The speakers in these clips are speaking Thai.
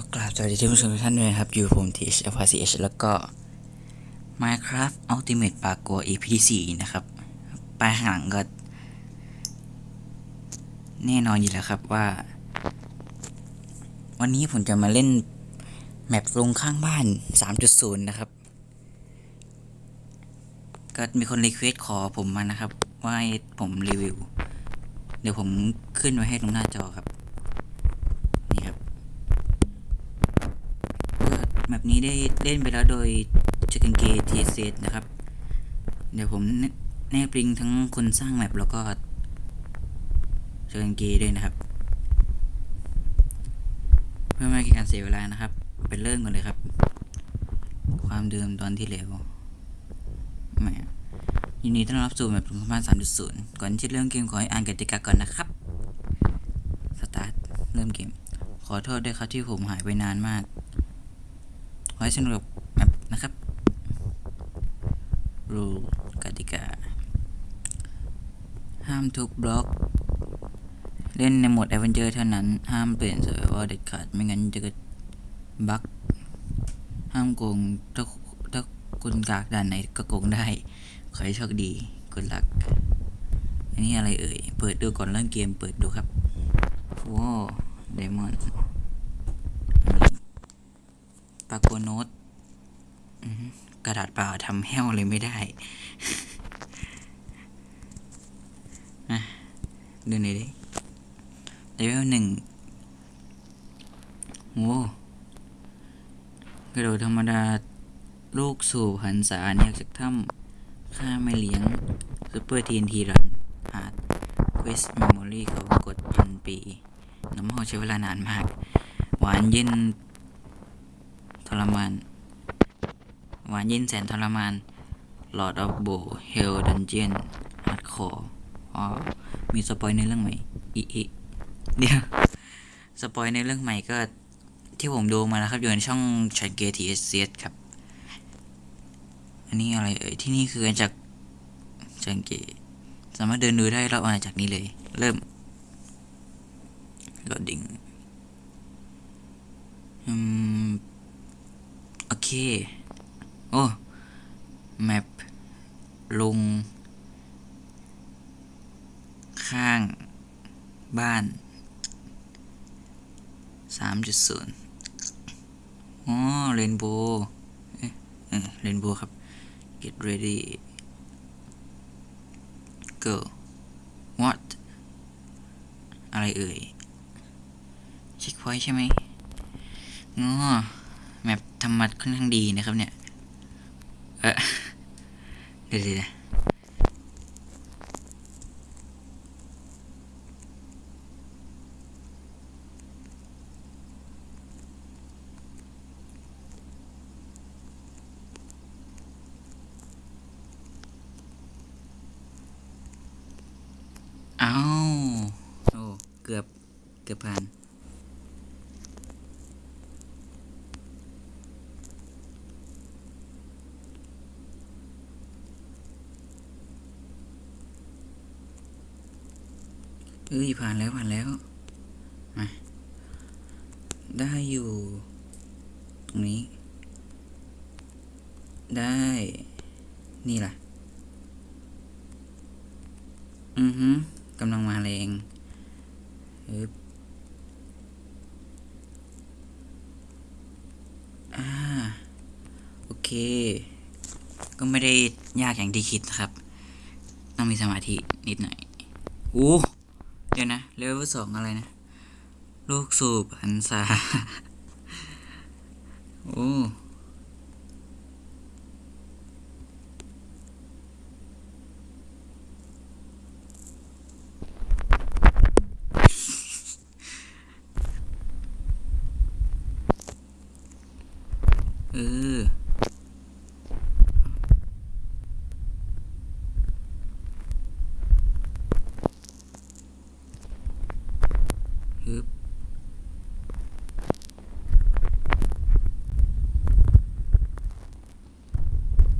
ก็กราบสวัสดีท่านผู้ชมทุกท่านด้วยนะครับ อยู่ผมทีเอชฟซีเอชแล้วก็ Minecraft Ultimate ปากกัว EP 4นะครับป้ายข้างหลังก็ แน่นอนอยู่แล้วครับว่า วันนี้ผมจะมาเล่น แมปลงข้างบ้าน 3.0 นะครับ ก็มีคนรีเควสขอผมมานะครับ ว่าให้ผมรีวิว เดี๋ยวผมขึ้นไว้ให้ตรงหน้าจอครับ นี่ครับ แมปนี้ได้เล่นไปแล้วโดยจ c ก e n เกทีเซตนะครับ เดี๋ยวผมแนบลิงทั้งคนสร้างแมปแล้วก็จ c ก e n เกด้วยนะครับ เพื่อไม่ให้การเสียเวลานะครับไปเริ่มกันเลยครับ ความเดิมตอนที่แล้วแหมยินดีต้อนรับสู่แมปลงบ้าน3.0ก่อนที่เริ่มเกมขอให้อ่านกติกาก่อนนะครับ สตาร์ทเริ่มเกม ขอโทษด้วยครับที่ผมหายไปนานมาก ไว้สนุกกับแมปนะครับรูกติกา ห้ามทุกบล็อก เล่นในโหมด a อเวนเจอร์เท่านั้น ห้ามเปลี่ยนเซิร์ฟเวอร์เด็ดขาด ไม่งั้นจะเกิดบั๊กห้ามโกงถ้าถ้าคุณกากด่านไหนก็โกงได้ ขอให้โชคดีกดลักอันนี้อะไรเอ่ย เปิดดูก่อนเริ่มเกมเปิดดูครับว้าวไดมอน ปากโกโนตกระดาษเปล่าทำแห้วเลยไม่ได้ะดูหน่อยดิเลเวลหนึ่งโอ้กระโดดธรรมดาลูกสู่หันษาเนี่ยจากถ้ำฆ่าไม่เลี้ยงซูเปอร์ทีนทีรันฮาร์ดเควสเมมโมรี่เขากดพันปี น้ำหอใช้เวลานานมาก หวานเย็น ทรมาน หวานเย็นแสนทรมาน Lord of Bow Hell Dungeon Hardcore อ๋อ มีสปอยในเรื่องใหม่อีอีเดี๋ยว สปอยในเรื่องใหม่ก็ที่ผมดูมาแล้วครับ อยู่ในช่องชันเกทีเอสเครับ อันนี้อะไรเอ่ย ที่นี่คืออาจากชันเกสามารถเดินดูได้รอบอาณากนี้เลย เริ่มโหลดดิ้งอืม เค โอ้แมปลง ข้าง บ้านสามจุดศูนย์อ๋อเรนโบว์เอ๊ะเออเรนโบว์ครับ get ready go what อะไรเอ่ยเช็คพอยต์ใช่ไหมอ๋อ แมปทำมัดค่อนข้างดีนะครับเนี่ย เออเดี๋ยวเดี๋ยวเอาโอ้เกือบเกือบผ่าน เอ้ยผ่านแล้วผ่านแล้ว มา ได้อยู่ ตรงนี้ ได้ นี่ล่ะ อือฮึกำลังมาแรงอึบอ่า โอเค ก็ไม่ได้ยากอย่างที่คิดนะครับ ต้องมีสมาธินิดหน่อย อู้ ดี๋ยวนะเลเวลสองอะไรนะ ลูกสูบหันษาโอ้เออ ฮึบ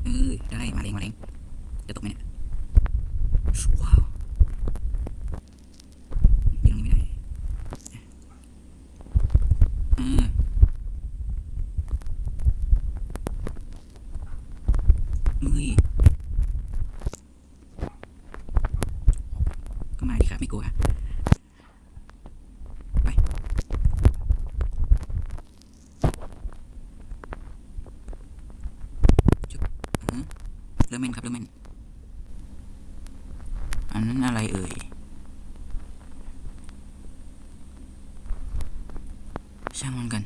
เออได้ มาเร็งมาเร็งจะตกไหมเนี่ย ว้าวยังไม่ได้เออ เริ่มเม่นครับเริ่มเม่นอันนั้นอะไรเอ่ย ช่างมันกัน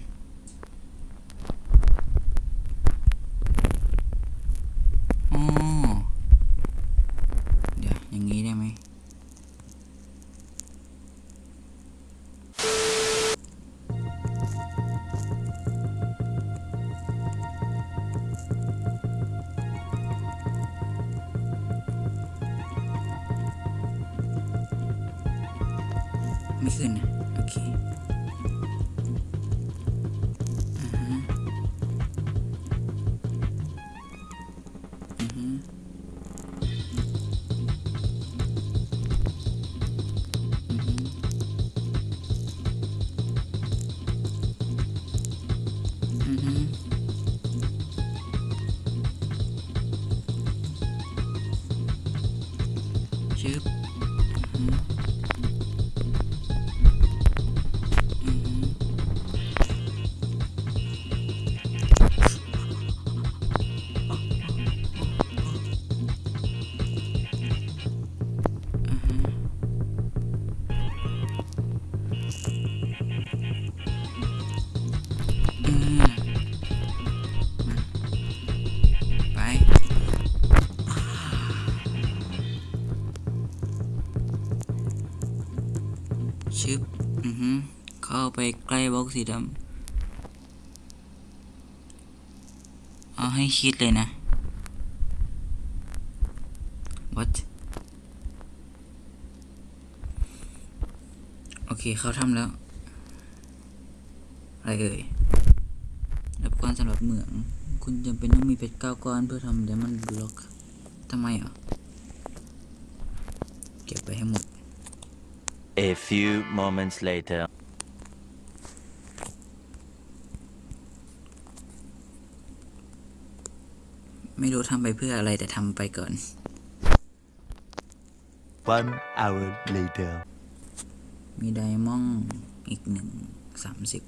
สีดำเอาให้คิดเลยนะ what โอเคเขาทำแล้ว อะไรเอ่ยอุปกรณ์สำหรับเหมือง คุณจำเป็นต้องมีเพชรเก้าก้อนเพื่อทำเดมอนบล็อกทำไมอะเก็บไปให้หมด A few moments later. ไม่รู้ทำไปเพื่ออะไรแต่ทำไปก่อน One hour later. มีไดมอนด์อีกหนึ่งสามสิบ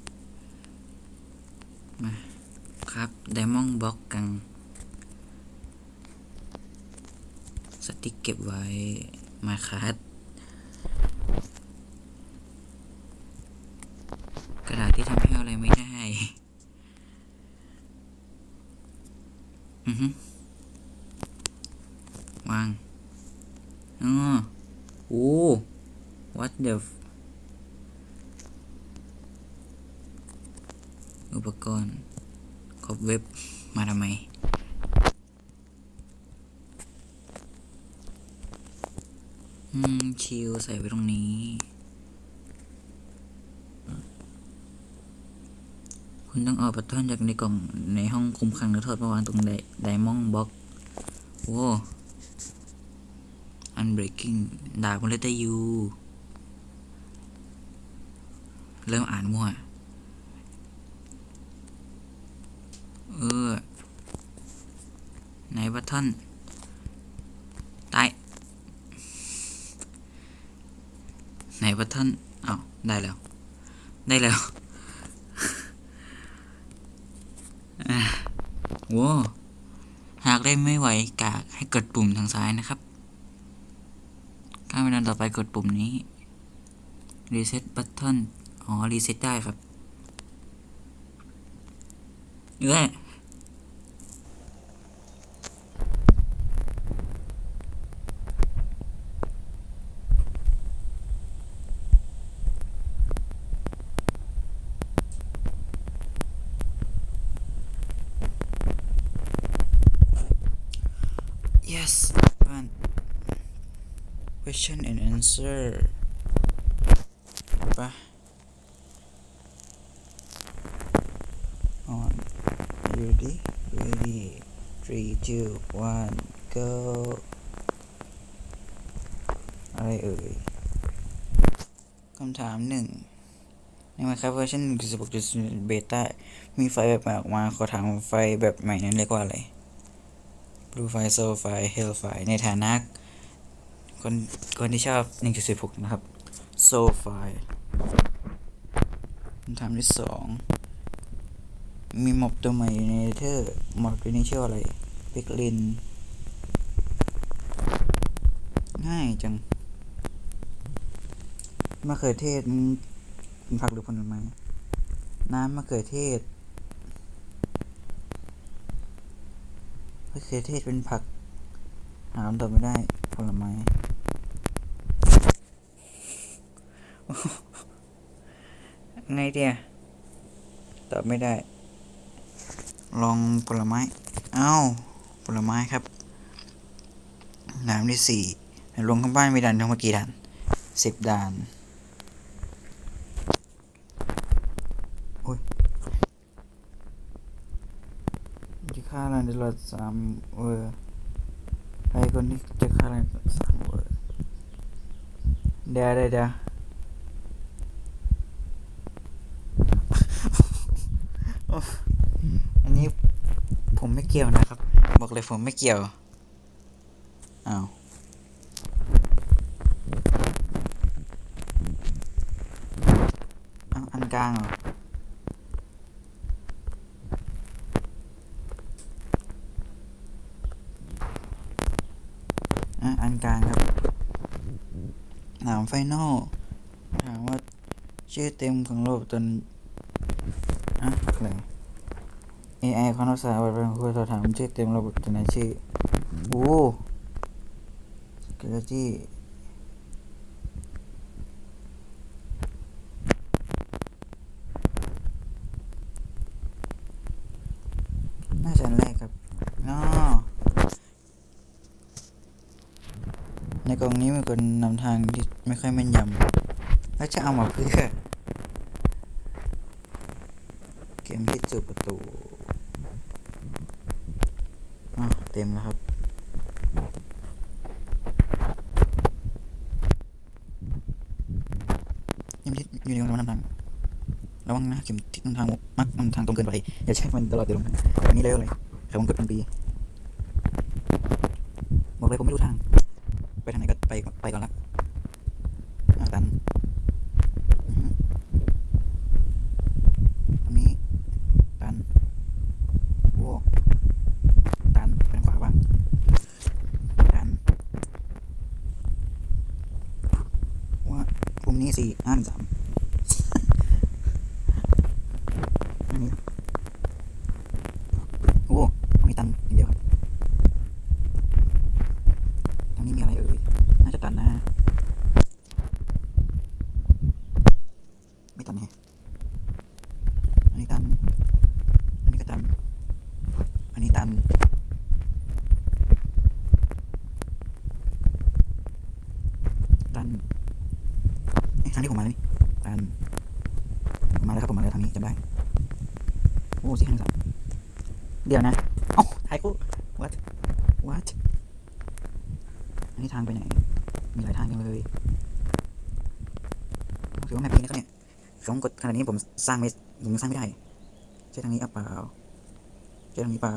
มาครับไดมอนด์บล็อกกันสติ๊กเก็บไว้มาคัดกระดาษที่ทำให้อะไรไม่ได้ อือฮึวางอ๋อ โอ้ what the f- อุปกรณ์ครบเว็บมาทำไม อืม ชิลใส่ไว้ตรงนี้ คุณต้องเอาปัตเทิร์นจากในกล่องในห้องคุมขังหรือถอดมาวางตรงไดไดมอนด์บ็อกโว้ นเบรกิ้งดาบมันเลยแต่ยูเริ่มอ่านมั่ว เออ ไหนบัตทิลตายไหนบัตทิลอ้าวได้แล้ว ได้แล้วอะว้าหากได้ไม่ไหวกากให้กดปุ่มทางซ้ายนะครับ ถ้าเวลาต่อไปกดปุ่มนี้ reset button อ๋อ reset ได้ครับเอ้ย yes one question and answer ปะ on ready ready three two one go อะไรเอ่ยคำถามหนึ่งใน Minecraft เวอร์ชัน1.16.0เบต้ามีไฟแบบใหม่ออกมา ขอถามไฟแบบใหม่นั้นเรียกว่าอะไร Blue ไฟ Soul ไฟ Hell ไฟในฐานะ คนคนที่ชอบ 1.16 นะครับ Soul ไฟคำถามที่สองมีม็อบตัวใหม่ในเธอร์ม็อบตัวนี้ชื่ออะไรพิกลิน ง่ายจังมะเขือเทศมันเป็นผักหรือผลไม้น้ำมะเขือเทศมะเขือเทศเป็นผัก หาคำตอบไม่ได้ผลไม้ ไงเดียตอบไม่ได้ ลองผลไม้ เอ้า ผลไม้ครับด่านที่สี่ลงข้างบ้านมีด่านทั้งหมดกี่ด่านสิบด่านโอ้ยจะฆ่าอะไรในรถสามเวอร์ใครคนที่จะฆ่าอะไรสามเวอร์เดี๋ยวเดี๋ยวเดี๋ยว อันนี้ผมไม่เกี่ยวนะครับ บอกเลยผมไม่เกี่ยว อ้าวอ้าวอันกลางเหรออะอันกลางครับถามไฟนอลถามว่าชื่อเต็มของโลกตนอะ อะไร AI คอนภาษาวัดเป็นครูสอบถามชื่อเต็มระบุตัวไหนชื่อโอ้เกลจี้น่าจะแรกครับอ๋อในกองนี้มีคนนำทางที่ไม่ค่อยแม่นยำแล้วจะเอามาเพื่อ เกมที่จุดประตูอะเต็มแล้วครับเกมที่อยู่ในกำลังนำทางระวังนะเข็มทิศนำทางมักนำทางตรงเกินไปอย่าใช้มันตลอดเดี๋ยวลงอันนี้เลยเลยใครวงกดเป็นปีบอกเลยผมไม่รู้ทาง ไปทางไหนก็ไปไปก่อนละอะตันอือฮึอันนี้ ตันโว้ตันเป็นขวาบ้างตันว่าภูมินี้สี่ห้าหนึ่งสาม อันนี้ โอ้มีตันอย่างเดียวครับตรงนี้มีอะไรเอ่ย น่าจะตันนะ ไม่ตันแฮะอันนี้ตัน อันนี้ก็ตัน อันนี้ตัน ตันเอ๊ะทางที่ผมมาเลยนี่ตันผมมาแล้วครับผมมาแล้วทางนี้จำได้ โอ้สี่ห้าสามเดี๋ยวนะเอ้าถ่ายคู่ what what อันนี้ทางไปไหน มีหลายทางจังเลยถือว่าแมปนี้นะครับเนี่ยผมกดขนาดนี้ผมสร้างไม่ผมสร้างไม่ได้ใช่ทางนี้อะเปล่าใช่ทางนี้เปล่า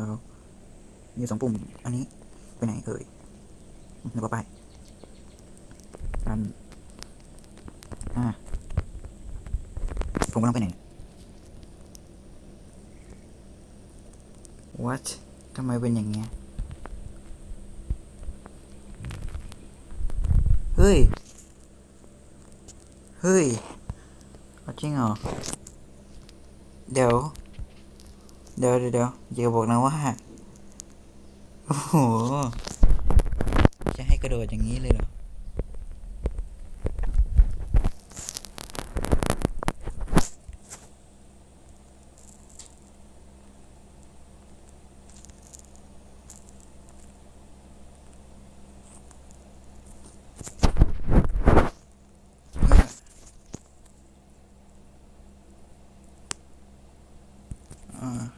มีสองปุ่ม อันนี้ไปไหนเอ่ยแล้วก็ไปอันอ่าผมกำลังไปไหน what ทำ ไมเป็นอย่างเงี้ย เฮ้ย เฮ้ยจริงเหรอ เดี๋ยว เดี๋ยวเดี๋ยวเดี๋ยวบอกนะว่า โอ้โหกระโดดอย่างนี้เลยเหรอ อ่า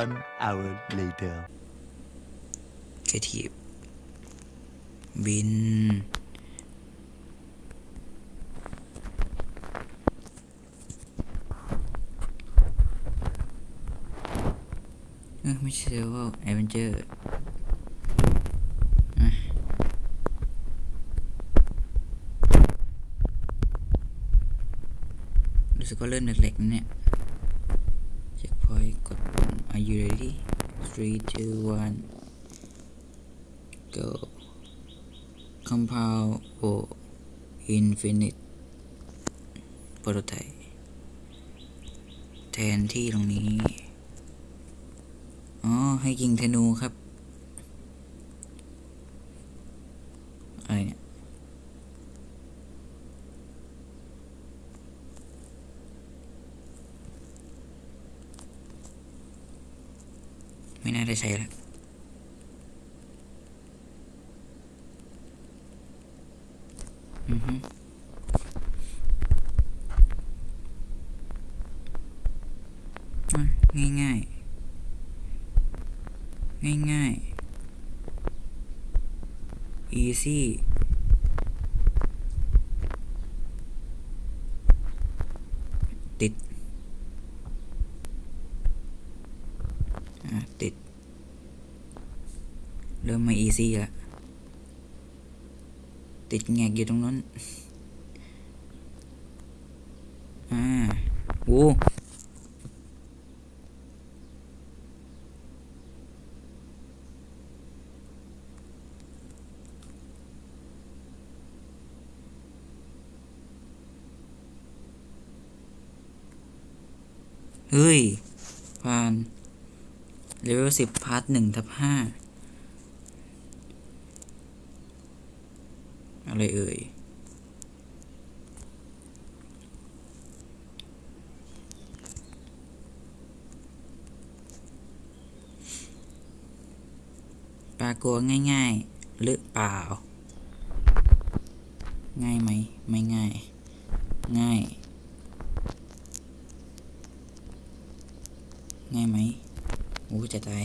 One hour later. คทีฟบิน เออไม่ใช่เซเว่าแอดเวนเจอร์รู้สึกว่าเริ่มเล็กๆเนี่ย เช็คพอยต์กดปุ่มอา Are you ready? Three, two, one. Go. Compound O Infinite Prototype แทนที่ตรงนี้ อ๋อ ให้ยิงธนูครับ อะไรเนี่ย ได้ใช้แล้วอือฮึง่ายง่ายง่ายง่าย easy ติดอะติด ริ่มไม่ easy ละติดแงกอยู่ตรงนั้น อ่าโอ้เฮ้ยผ่านเลเวลสิบพาร์ทหนึ่งทับห้า อะไรเอ่ยปลากัวง่ายๆ หรือเปล่า ง่ายไหม ไม่ง่าย ง่าย ง่ายไหมโอ้จะตาย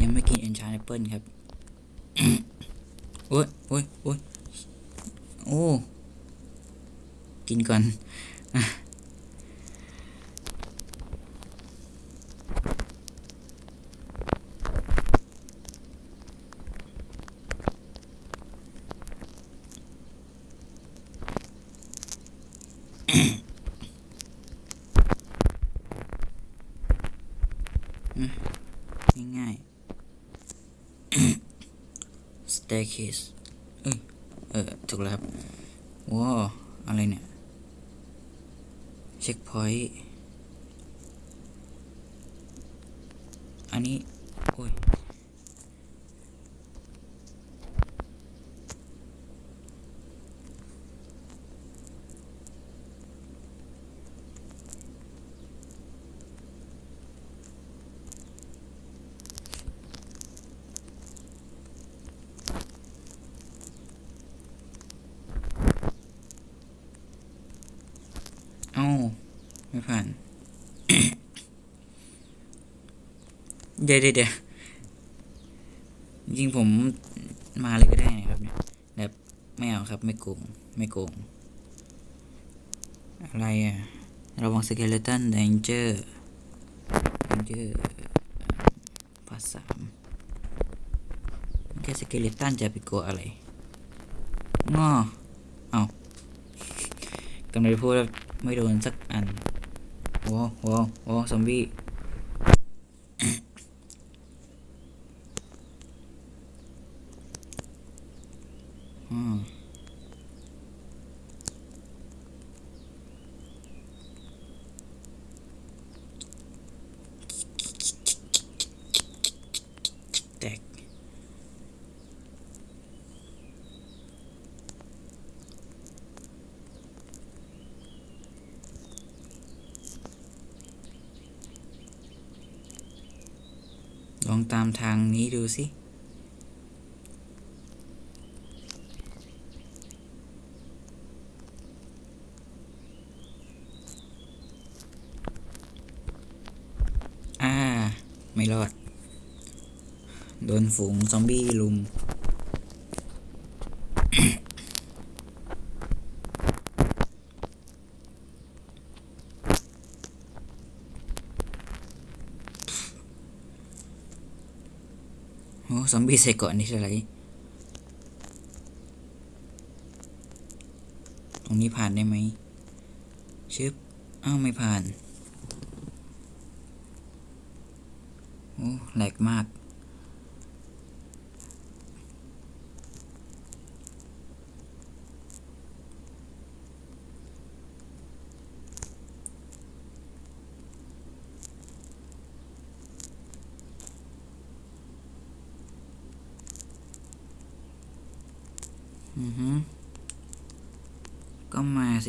ยังไม่กินเอนชานแอปเปิลครับ โอ้ยโอ้ยโอ้ยโอ้ กินก่อน ง่ายๆ staircase เอ้ยเออถูกแล้วครับว้าวอะไรเนี่ยเช็คพอยต์อันนี้ โอ้ย เอ้า ไม่ผ่าน เดี๋ยวเดี๋ยวเดี๋ยวจริงผมมาเลยก็ได้นะครับเนี่ยแบบไม่เอาครับไม่โกงไม่โกง อะไรอะระวังสเกเลตันแดนเจอร์แดนเจอร์ภาษสามแค่สเกเลตันจะไปกลัวอะไรงอเอากำลังพูดแล้วไม่โดนสักอันโอ้โหโอ้ซอมบี้ อืมแตก ลอง ตามทางนี้ดูสิ อ่า ไม่รอด โดนฝูงซอมบี้ลุม ซอมบี้ใส่ก่อนี่คืออะไร ตรงนี้ผ่านได้ไหมชึบอ้าว ไม่ผ่าน โอ้แหลกมาก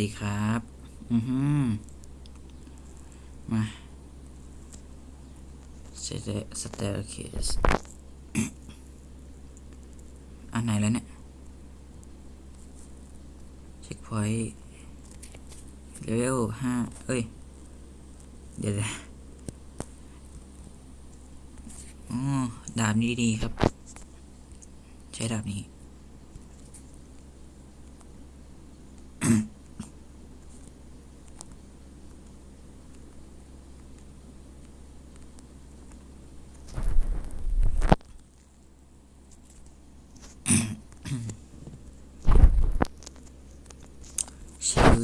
ก็มาสิครับ อือฮึมาสเตสเตอร์เคสอันไหนแล้วเนี่ย เช็คพอยต์เลเวลห้าเอ้ย เดี๋ยวนะอ๋อดาบนี้ดีครับ ใช้ดาบนี้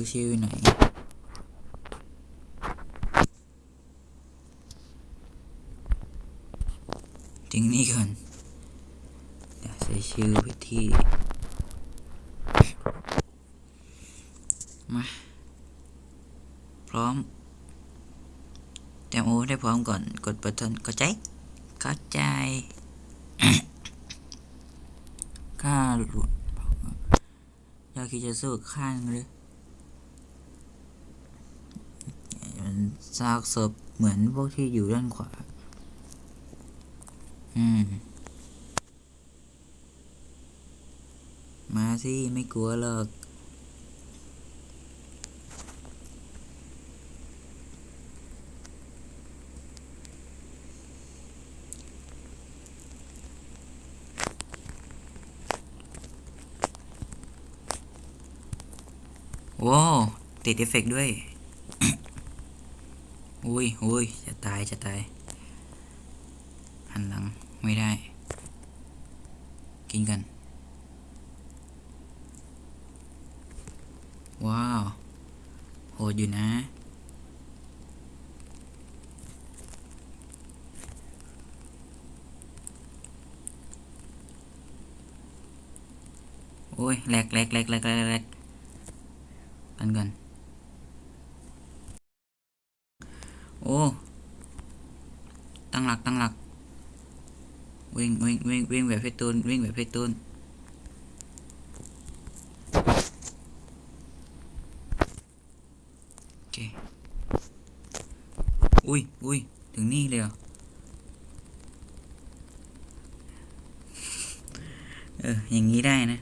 ชื่อชื่อไหนทิ้งนี่ก่อนเดี๋ยวใส่ชื่อไปที่ มา พร้อมแจมโอได้พร้อมก่อนกดปัตทนเข้าใจ เข้าใจข้าหลุดอยากที่จะสู้ข้างหรือมัน ซากศพเหมือนพวกที่อยู่ด้านขวา อืม มาสิ ไม่กลัวหรอกว้าวติดเอฟเฟกต์ด้วย อุ้ยอุ้ยจะตายจะตายหันหลังไม่ได้ กินกัน ว้าว โหดอยู่นะ โอ้ยแหลกแหลกแหลกแหลกแหลกแหลกกันก่อน โอ้ ตั้งหลักตั้งหลักวิ่งวิ่งวิ่งวิ่งแบบพี่ตูนวิ่งแบบพี่ตูนโอเค อุ้ยอุ้ยถึงนี่เลยเหรอ เออ อย่างนี้ได้นะ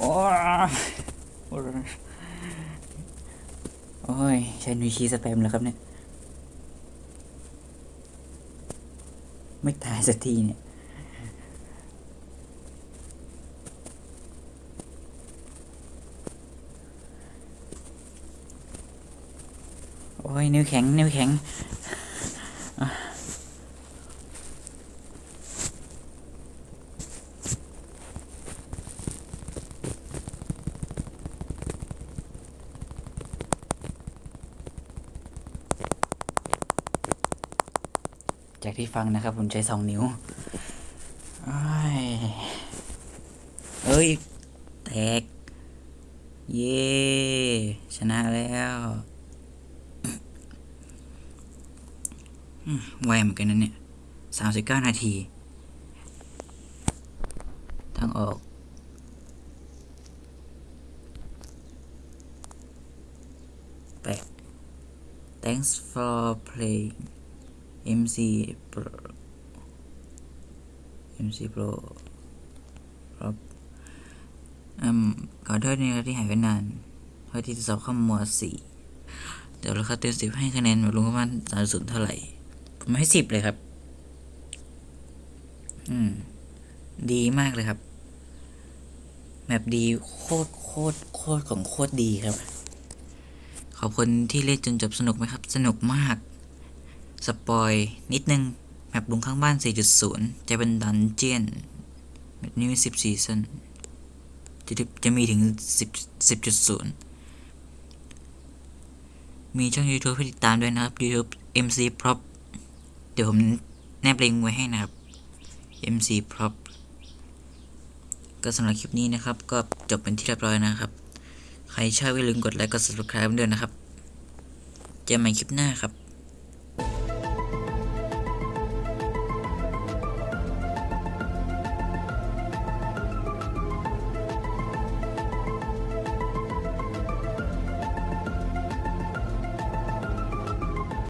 โอ้ย โอ้ย ใช้นุยชีสแปมแล้วครับเนี่ย ไม่ตายสักทีเนี่ยโอ้ยนิ้วแข็งนิ้วแข็งอะจากที่ ฟังนะครับ ผมใช้สองนิ้วอเอ้ย แตก เย้ชนะแล้วอืมไวเหมือนกันนะเนี่ยสามสิบเก้านาที ทางออก แปะ thanks for playing MC Pro MC Pro ครับอืมขอโทษนะครับที่หายไปนานเพราะที่จะสอบเข้ามสี่เดี๋ยวเราคัดเต็มสิบให้คะแนนแบบลุงประมาณสามศูนย์เท่าไหร่ ผมให้สิบเลยครับ อืม ดีมากเลยครับแบบดีโคตรโคตรโคตรของโคตรดีครับ ขอบคุณที่เล่นจนจบสนุกไหมครับ สนุกมาก สปอยนิดนึงแมปลุงข้างบ้าน 4.0 จะเป็นดันเจียนแบบนี้มี10ซีซันจะจะมีถึง 10 10.0 มีช่อง YouTube ให้ติดตามด้วยนะครับ YouTube MC Prop เดี๋ยวผมแนบลิงก์ไว้ให้นะครับ MC Prop ก็สำหรับคลิปนี้นะครับ ก็จบเป็นที่เรียบร้อยนะครับ ใครชอบอย่าลืมกดไลค์กด subscribe ด้วยนะครับ เจอกันใหม่คลิปหน้าครับ